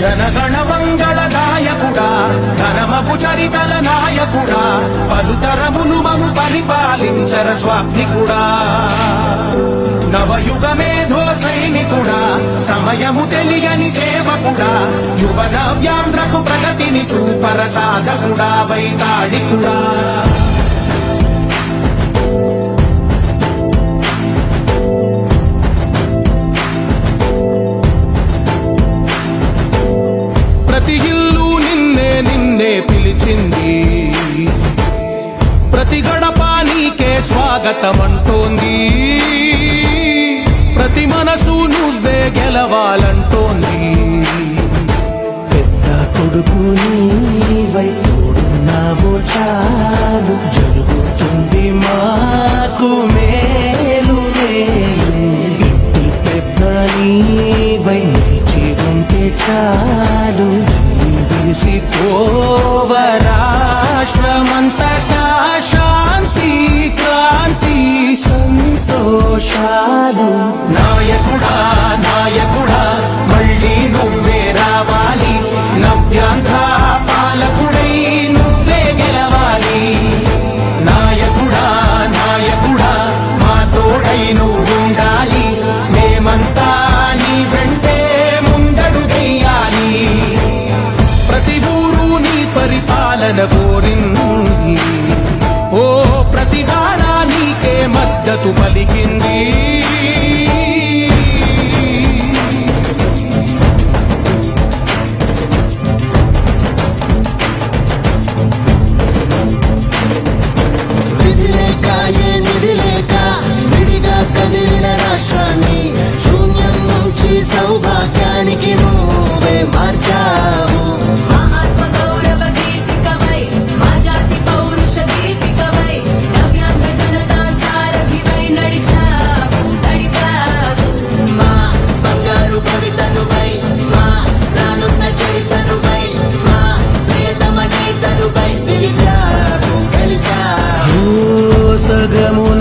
జనగణ మంగళదాయకుడా ఘనమపు చరితల నాయకుడా పలుతరములు మము పరిపాలించర స్వామికుడా నవయుగ మేధో సైనికుడా సమయము తెలియని సేవకుడా యువ నవ్యాంధ్రకు ప్రగతిని చూపర సాధకుడా వైతాళికుడా. నీకే స్వాగతం అంటోంది ప్రతి మనసు నువ్వే గెలవాలంటోంది. పెద్ద కొడుకు నీవై తోడున్నావు చాలు. జరుగుతుంది మాకు మేలు ఇంటి పెద్ద నీవై నిలిచి ఉంటే చాలు. విరిసి పోవ మద్దన కోరింది. ఓ ప్రతిదానా మద్దతు పలికింది. సౌభాగ్యానికి నువ్వే మార్చా. গমন